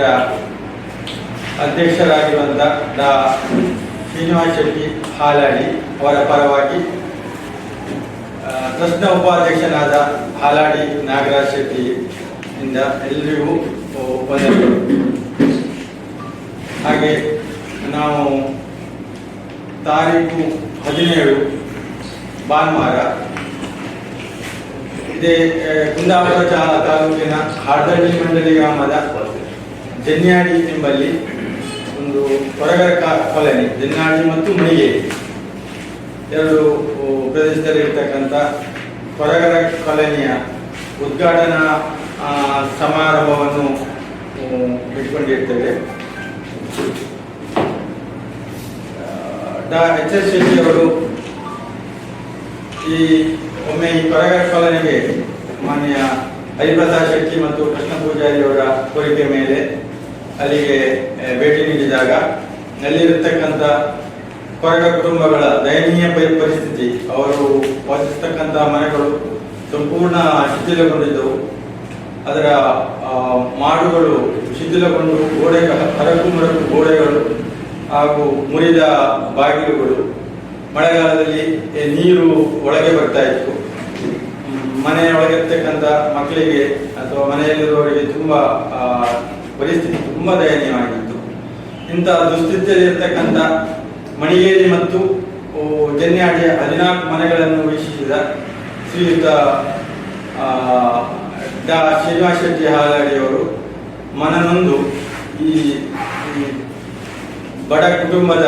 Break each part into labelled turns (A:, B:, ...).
A: ಇದರ ಅಧ್ಯಕ್ಷರಾಗಿರುವಂಥ ಡಾ. ಶ್ರೀನಿವಾಸ್ ಶೆಟ್ಟಿ ಹಾಲಾಡಿ ಅವರ ಪರವಾಗಿ ಪ್ರಶ್ನ ಉಪಾಧ್ಯಕ್ಷನಾದ ಹಾಲಾಡಿ ನಾಗರಾಜ್ ಶೆಟ್ಟಿ ಇಂದ ಎಲ್ಲರಿಗೂ ವಂದನೆಗಳು. ಹಾಗೆ ನಾವು ತಾರೀಕು ಹದಿನೇಳು ಭಾನುವಾರ ಇದೇ ಕುಂದಾಪುರ ತಾಲೂಕಿನ ಹಾರ್ದಳ್ಳಿ ಮಂಡಳಿ ಗ್ರಾಮದ ಜನ್ಯಾಡಿ ಎಂಬಲ್ಲಿ ಒಂದು ಹೊರಗರ ಕಾಲನಿ ಜನ್ನಾಡಿ ಮತ್ತು ಮಣಿಗೇರಿ ಎರಡು ಪ್ರದೇಶದಲ್ಲಿ ಇರ್ತಕ್ಕಂಥ ಹೊರಗರ ಕಾಲನಿಯ ಉದ್ಘಾಟನಾ ಸಮಾರಂಭವನ್ನು ಇಟ್ಕೊಂಡಿರ್ತೇವೆ. ಡಾ ಎಚ್ ಎಸ್ ಶೆಟ್ಟಿಯವರು ಈ, ಒಮ್ಮೆ ಈ ಕೊರಗರ ಕಾಲನಿಗೆ ಮಾನ್ಯ ಹರಿಪ್ರಸಾದ್ ಶೆಟ್ಟಿ ಮತ್ತು ಕೃಷ್ಣ ಪೂಜಾರಿಯವರ ಕೋರಿಕೆ ಮೇಲೆ ಅಲ್ಲಿಗೆ ಭೇಟಿ ನೀಡಿದಾಗ ಅಲ್ಲಿರತಕ್ಕಂಥ ಕೊರಗ ಕುಟುಂಬಗಳ ದಯನೀಯ ಪರಿ- ಪರಿಸ್ಥಿತಿ, ಅವರು ವಾಸಿಸ್ತಕ್ಕಂಥ ಮನೆಗಳು ಸಂಪೂರ್ಣ ಶಿಥಿಲಗೊಂಡಿದ್ದವು. ಅದರ ಮಾಡುಗಳು ಶಿಥಿಲಗೊಂಡು ಗೋಡೆ ಹರಕು ಮರಕು ಗೋಡೆಗಳು ಹಾಗೂ ಮುರಿದ ಬಾಗಿಲುಗಳು. ಮಳೆಗಾಲದಲ್ಲಿ ನೀರು ಒಳಗೆ ಬರ್ತಾ ಇತ್ತು. ಮನೆಯ ಒಳಗಿರ್ತಕ್ಕಂಥ ಮಕ್ಕಳಿಗೆ ಅಥವಾ ಮನೆಯಲ್ಲಿರುವವರಿಗೆ ತುಂಬ ಪರಿಸ್ಥಿತಿ ತುಂಬ ದಯನೀಯವಾಗಿತ್ತು. ಇಂಥ ದುಸ್ಥಿತಿಯಲ್ಲಿ ಇರ್ತಕ್ಕಂಥ ಮಣಿಗೇರಿ ಮತ್ತು ಜನ್ಯಾಡಿಯ ಹದಿನಾಲ್ಕು ಮನೆಗಳನ್ನು ವೀಕ್ಷಿಸಿದ ಶ್ರೀಯುತ ಡಾ. ಶ್ರೀನಿವಾಸ ಶೆಟ್ಟಿ ಹಾಲಾಡಿಯವರು ಮನನೊಂದು ಈ ಈ ಬಡ ಕುಟುಂಬದ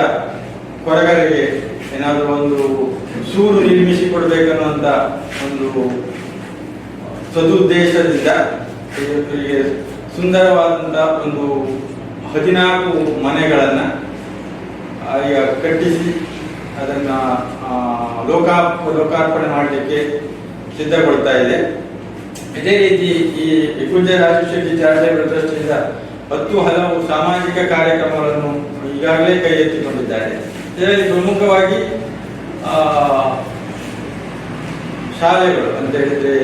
A: ಕೊರಗರಿಗೆ ಏನಾದರೂ ಒಂದು ಸೂರು ನಿರ್ಮಿಸಿ ಕೊಡಬೇಕನ್ನುವಂಥ ಒಂದು ಸದುದ್ದೇಶದಿಂದ ಸುಂದರವಾದಂಥ ಒಂದು ಹದಿನಾಲ್ಕು ಮನೆಗಳನ್ನು ಈಗ ಕಟ್ಟಿಸಿ ಅದನ್ನು ಲೋಕಾ, ಲೋಕಾರ್ಪಣೆ ಮಾಡಲಿಕ್ಕೆ ಸಿದ್ಧಗೊಳ್ತಾ ಇದೆ. ಇದೇ ರೀತಿ ಈ ವಿಕುಂಜ ರಾಜು ಶೆಟ್ಟಿ ಚಾರಿಟೇಬಲ್ ಟ್ರಸ್ಟಿಂದ ಹತ್ತು ಹಲವು ಸಾಮಾಜಿಕ ಕಾರ್ಯಕ್ರಮಗಳನ್ನು ಈಗಾಗಲೇ ಕೈಗೆತ್ತಿಕೊಂಡಿದ್ದಾರೆ ಇದರಲ್ಲಿ ಪ್ರಮುಖವಾಗಿ ಶಾಲೆಗಳು, ಅಂತ ಹೇಳಿದ್ರೆ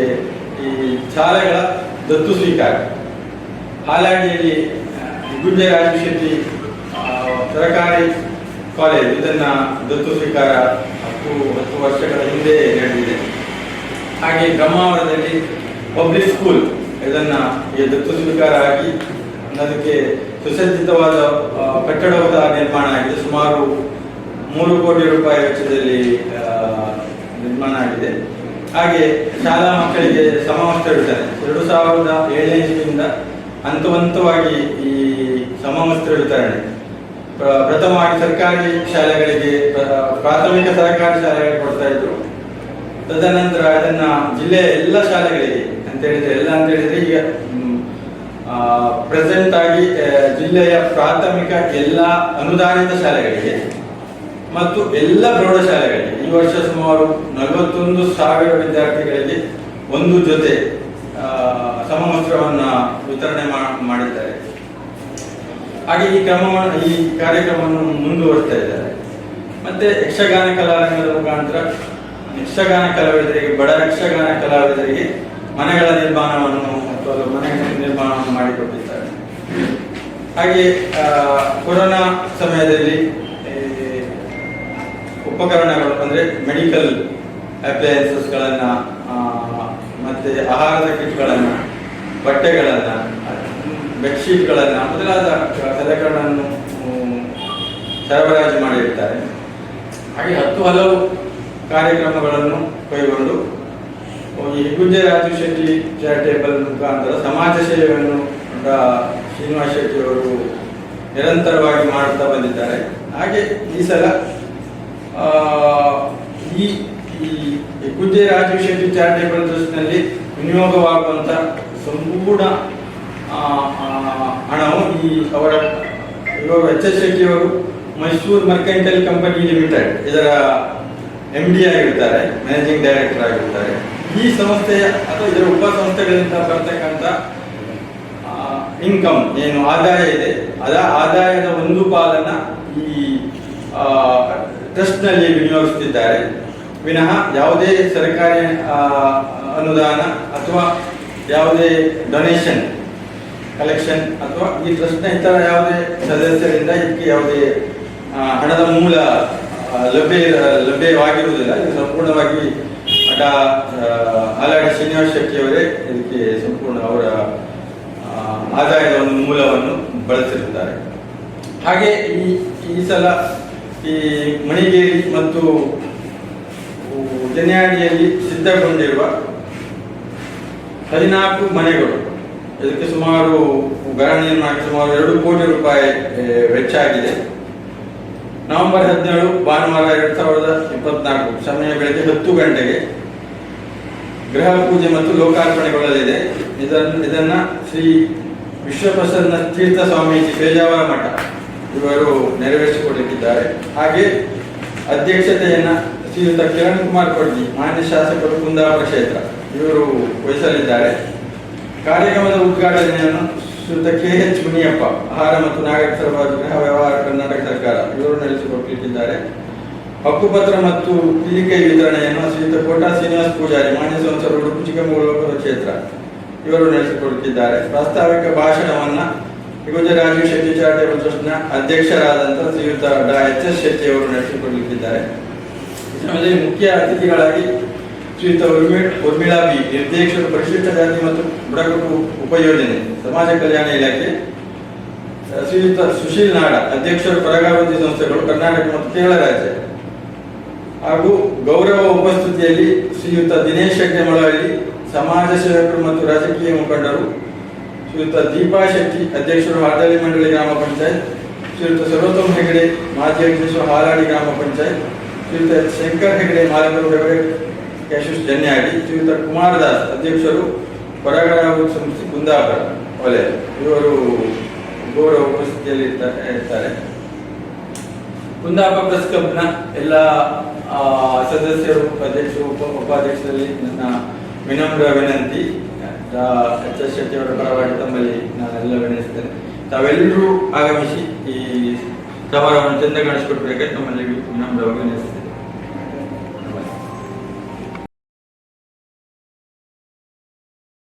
A: ಈ ಶಾಲೆಗಳ ದತ್ತು ಸ್ವೀಕಾರ. ಹಾಲಾಡಿಯಲ್ಲಿ ಗುಡ್ಡೆ ರಾಜಶೆಟ್ಟಿ ಸರಕಾರಿ ಕಾಲೇಜ್, ಇದನ್ನ ದತ್ತು ಸ್ವೀಕಾರ ಹತ್ತು ಹತ್ತು ವರ್ಷಗಳ ಹಿಂದೆ ನಡೆದಿದೆ. ಹಾಗೆ ಬ್ರಹ್ಮಾವರದಲ್ಲಿ ಪಬ್ಲಿಕ್ ಸ್ಕೂಲ್ ಇದನ್ನ ಈ ದತ್ತು ಸ್ವೀಕಾರ ಆಗಿ, ಅದಕ್ಕೆ ಸುಸಜ್ಜಿತವಾದ ಕಟ್ಟಡವಾದ ನಿರ್ಮಾಣ ಆಗಿದೆ. ಸುಮಾರು ಮೂರು ಕೋಟಿ ರೂಪಾಯಿ ವೆಚ್ಚದಲ್ಲಿ ನಿರ್ಮಾಣ ಆಗಿದೆ. ಹಾಗೆ ಶಾಲಾ ಮಕ್ಕಳಿಗೆ ಸಮವಸ್ತ್ರ ವಿತರಣೆ ಎರಡು ಸಾವಿರದ ಏಳನೇ ಇಸ್ವಿಯಿಂದ ಹಂತ ಹಂತವಾಗಿ ಈ ಸಮವಸ್ತ್ರ ವಿತರಣೆ. ಪ್ರಥಮವಾಗಿ ಸರ್ಕಾರಿ ಶಾಲೆಗಳಿಗೆ, ಪ್ರ- ಪ್ರಾಥಮಿಕ ಸರ್ಕಾರಿ ಶಾಲೆಗಳಿಗೆ ಕೊಡ್ತಾ ಇದ್ರು. ತದನಂತರ ಅದನ್ನ ಜಿಲ್ಲೆಯ ಎಲ್ಲ ಶಾಲೆಗಳಿಗೆ ಅಂತ ಹೇಳಿದ್ರೆ, ಎಲ್ಲ ಅಂತ ಹೇಳಿದ್ರೆ ಈಗ ಪ್ರೆಸೆಂಟ್ ಆಗಿ ಜಿಲ್ಲೆಯ ಪ್ರಾಥಮಿಕ ಎಲ್ಲ ಅನುದಾನಿತ ಶಾಲೆಗಳಿಗೆ ಮತ್ತು ಎಲ್ಲ ಪ್ರೌಢಶಾಲೆಗಳಿಗೆ ಈ ವರ್ಷ ಸುಮಾರು ನಲವತ್ತೊಂದು ಸಾವಿರ ವಿದ್ಯಾರ್ಥಿಗಳಿಗೆ ಒಂದು ಜೊತೆ ಸಮವಸ್ತ್ರವನ್ನ ವಿತರಣೆ ಮಾಡಿದ್ದಾರೆ. ಹಾಗೆ ಈ ಕ್ರಮ ಈ ಕಾರ್ಯಕ್ರಮವನ್ನು ಮುಂದುವರಿಸ್ತಾ ಇದ್ದಾರೆ. ಮತ್ತೆ ಯಕ್ಷಗಾನ ಕಲಾರಂಗದ ಮುಖಾಂತರ ಯಕ್ಷಗಾನ ಕಲಾವಿದರಿಗೆ, ಬಡ ಯಕ್ಷಗಾನ ಕಲಾವಿದರಿಗೆ ಮನೆಗಳ ನಿರ್ಮಾಣವನ್ನು ಅಥವಾ ಮನೆ ನಿರ್ಮಾಣವನ್ನು ಮಾಡಿಕೊಟ್ಟಿದ್ದಾರೆ. ಹಾಗೆ ಕೊರೋನಾ ಸಮಯದಲ್ಲಿ ಉಪಕರಣಗಳು, ಅಂದ್ರೆ ಮೆಡಿಕಲ್ ಅಪ್ಲಯನ್ಸಸ್ಗಳನ್ನ ಮತ್ತೆ ಆಹಾರದ ಕಿಟ್ಗಳನ್ನ ಬಟ್ಟೆಗಳನ್ನ ಬೆಡ್ಶೀಟ್ಗಳನ್ನು ಮೊದಲಾದ ಸಲಕರಣೆಗಳನ್ನು ಸರಬರಾಜು ಮಾಡಿರ್ತಾರೆ. ಹಾಗೆ ಹತ್ತು ಹಲವು ಕಾರ್ಯಕ್ರಮಗಳನ್ನು ಕೈಗೊಂಡು ಈ ಗುಜ್ಜೆ ರಾಜು ಶೆಟ್ಟಿ ಚಾರಿಟೇಬಲ್ ಮುಖಾಂತರ ಸಮಾಜ ಸೇವೆಯನ್ನು ಶ್ರೀನಿವಾಸ ಶೆಟ್ಟಿ ಅವರು ನಿರಂತರವಾಗಿ ಮಾಡುತ್ತಾ ಬಂದಿದ್ದಾರೆ. ಹಾಗೆ ಈ ಸಲ ಈ ಗುಜ್ಜೆ ರಾಜು ಶೆಟ್ಟಿ ಚಾರಿಟೇಬಲ್ ಟ್ರಸ್ಟ್ನಲ್ಲಿ ವಿನಿಯೋಗವಾಗುವಂತ ಸಂಪೂರ್ಣ ಹಣವು ಈ ಅವರ, ಇವರು ಎಚ್ ಎಸ್ ಶೆಟ್ಟಿ ಅವರು ಮೈಸೂರು ಮರ್ಕೆಂಟಲ್ ಕಂಪನಿ ಲಿಮಿಟೆಡ್, ಇದರ ಎಂ ಡಿ ಆಗಿರ್ತಾರೆ ಮ್ಯಾನೇಜಿಂಗ್ ಡೈರೆಕ್ಟರ್ ಆಗಿರ್ತಾರೆ. ಈ ಸಂಸ್ಥೆಯ ಅಥವಾ ಇದರ ಉಪ ಸಂಸ್ಥೆಗಳಿಂದ ಬರ್ತಕ್ಕಂಥ ಇನ್ಕಮ್ ಏನು, ಆದಾಯ ಇದೆ. ಅದ ಆದಾಯದ ಒಂದು ಪಾಲನ್ನು ಈ ಟ್ರಸ್ಟ್ನಲ್ಲಿ ವಿನಿಯೋಗಿಸುತ್ತಿದ್ದಾರೆ ವಿನಃ ಯಾವುದೇ ಸರ್ಕಾರಿ ಅನುದಾನ ಅಥವಾ ಯಾವುದೇ ಡೊನೇಷನ್ ಕಲೆಕ್ಷನ್ ಅಥವಾ ಈ ಟ್ರಸ್ಟ್ನ ಇತರ ಯಾವುದೇ ಸದಸ್ಯರಿಂದ ಇದಕ್ಕೆ ಯಾವುದೇ ಹಣದ ಮೂಲ ಲಭ್ಯ ಲಭ್ಯವಾಗಿರುವುದಿಲ್ಲ. ಇದು ಸಂಪೂರ್ಣವಾಗಿ ಅಡ ಆಲಾಡಿ ಶ್ರೀನಿವಾಸ ಶೆಟ್ಟಿಯವರೇ ಇದಕ್ಕೆ ಸಂಪೂರ್ಣ ಅವರ ಆದಾಯದ ಒಂದು ಮೂಲವನ್ನು ಬಳಸಿರುತ್ತಾರೆ. ಹಾಗೆ ಈ ಈ ಸಲ ಈ ಮಣಿಗೇರಿ ಮತ್ತು ಜನ್ಯಾಡಿಯಲ್ಲಿ ಸಿದ್ಧಗೊಂಡಿರುವ ಹದಿನಾಲ್ಕು ಮನೆಗಳು. ಇದಕ್ಕೆ ಸುಮಾರು ಗಣನೆಯನ್ನು ಹಾಕಿ ಸುಮಾರು ಎರಡು ಕೋಟಿ ರೂಪಾಯಿ ವೆಚ್ಚ ಆಗಿದೆ ನವೆಂಬರ್ ಹದಿನೇಳು, ಭಾನುವಾರ ಎರಡ್ ಸಾವಿರದ ಇಪ್ಪತ್ನಾಲ್ಕು, ಸಮಯ ಬೆಳಗ್ಗೆ ಹತ್ತು ಗಂಟೆಗೆ ಗೃಹ ಪೂಜೆ ಮತ್ತು ಲೋಕಾರ್ಪಣೆಗೊಳ್ಳಲಿದೆ ಇದನ್ನು ಇದನ್ನ ಶ್ರೀ ವಿಶ್ವಪ್ರಸನ್ನ ತೀರ್ಥ ಸ್ವಾಮೀಜಿ ಪೇಜಾವರ ಮಠ ಇವರು ನೆರವೇರಿಸಿಕೊಳ್ಳುತ್ತಿದ್ದಾರೆ ಹಾಗೆ ಅಧ್ಯಕ್ಷತೆಯನ್ನ ಶ್ರೀಯುತ ಕಿರಣ್ ಕುಮಾರ್ ಕೊಡ್ಜಿ ಮಾನ್ಯ ಶಾಸಕರು ಕುಂದಾಪುರ ಕ್ಷೇತ್ರ. ಇವರು ವಹಿಸಲಿದ್ದಾರೆ ಕಾರ್ಯಕ್ರಮದ ಉದ್ಘಾಟನೆಯನ್ನು ಶ್ರೀಯುತ ಕೆ ಎಚ್ ಮುನಿಯಪ್ಪ, ಆಹಾರ ಮತ್ತು ನಾಗರಿಕ ಸರಬರಾಜು ವ್ಯವಹಾರ ಕರ್ನಾಟಕ ಸರ್ಕಾರ ಇವರು ನಡೆಸಿಕೊಟ್ಟಿದ್ದಾರೆ ಹಕ್ಕುಪತ್ರ ಮತ್ತು ಪಿಲಿಕೈ ವಿತರಣೆಯನ್ನು ಶ್ರೀಯುತ ಕೋಟಾ ಶ್ರೀನಿವಾಸ ಪೂಜಾರಿ, ಮಾನ್ಯ ಸಂಸದರು ಉಡುಪಿ ಚಿಕ್ಕಮಗಳೂರು ಕ್ಷೇತ್ರ ಇವರು ನಡೆಸಿಕೊಡುತ್ತಿದ್ದಾರೆ. ಪ್ರಾಸ್ತಾವಿಕ ಭಾಷಣವನ್ನು ಯುವಜ ರಾಜೀವ್ ಶೆಟ್ಟಿ ಚಾರಿಟೇಬಲ್ ಟ್ರಸ್ಟ್ನ ಅಧ್ಯಕ್ಷರಾದಂತಹ ಶ್ರೀಯುತ ಡಾ ಎಚ್ ಎಸ್ ಶೆಟ್ಟಿ ಅವರು ನಡೆಸಿಕೊಡಲಿದ್ದಾರೆ ಮುಖ್ಯ ಅತಿಥಿಗಳಾಗಿ ಶ್ರೀಯುತ ಉರ್ಮಿ ಉರ್ಮಿಳಾ ಬಿ ನಿರ್ದೇಶಕರು ಪರಿಶಿಷ್ಟ ಜಾತಿ ಮತ್ತು ಬುಡಕಟ್ಟು ಉಪಯೋಜನೆ, ಸಮಾಜ ಕಲ್ಯಾಣ ಇಲಾಖೆ ಶ್ರೀಯುತ ಸುಶೀಲ್ ನಾಡ, ಅಧ್ಯಕ್ಷರು ಪರಗಾವತಿ ಸಂಸ್ಥೆಗಳು, ಕರ್ನಾಟಕ ಮತ್ತು ಕೇರಳ ರಾಜ್ಯ. ಹಾಗೂ ಗೌರವ ಉಪಸ್ಥಿತಿಯಲ್ಲಿ ಶ್ರೀಯುತ ದಿನೇಶ್ ಶೆಟ್ಟಿ ಮಳವಳ್ಳಿ, ಸಮಾಜ ಸೇವಕರು ಮತ್ತು ರಾಜಕೀಯ ಮುಖಂಡರು, ಶ್ರೀಯುತ ದೀಪಾ ಶೆಟ್ಟಿ, ಅಧ್ಯಕ್ಷರು ಹಾಡಳಿ ಮಂಡಳಿ ಗ್ರಾಮ ಪಂಚಾಯತ್, ಶ್ರೀಯುತ ಸರ್ವೋತ್ತಮ ಹೆಗಡೆ, ಮಾಜಿ ಅಧ್ಯಕ್ಷರು ಹಾಲಾಡಿ ಗ್ರಾಮ ಪಂಚಾಯತ್, ಶ್ರೀಯುತ ಶಂಕರ್ ಹೆಗಡೆ, ಮಾಲಕರು ಹೆಗಡೆ ಯಶಸ್ ಜನ್ಯಾಡಿ ಶ್ರೀಯುತ ಕುಮಾರದಾಸ್ ಅಧ್ಯಕ್ಷರು ಹೊರಗರಾವು ಸಂಸ್ಥೆ ಕುಂದಾಪುರ ವಲಯ ಇವರು ಗೌರವ ಉಪಸ್ಥಿತಿಯಲ್ಲಿ ಇರ್ತಾರೆ ಕುಂದಾಪುರ ಪ್ರೆಸ್ ಕ್ಲಬ್ನ ಎಲ್ಲ ಸದಸ್ಯರು, ಅಧ್ಯಕ್ಷರು, ಉಪ, ಉಪಾಧ್ಯಕ್ಷರಲ್ಲಿ ನನ್ನ ವಿನಮ್ರ ವಿನಂತಿ. ಎಚ್. ಎಸ್. ಶೆಟ್ಟಿ ಅವರ ಪರವಾಗಿ ತಮ್ಮಲ್ಲಿ ನಾನೆಲ್ಲ ವಿನಂತಿಸ್ತೇನೆ. ತಾವೆಲ್ಲರೂ ಆಗಮಿಸಿ ಈ ಸಮಾರಂಭವನ್ನು ಚಂದಗೊಳಿಸಿಕೊಡ್ಬೇಕಾಗಿ ನಮ್ಮಲ್ಲಿ ವಿನಮ್ರವಾಗಿ ವಿನಂತಿಸ್ತೇನೆ.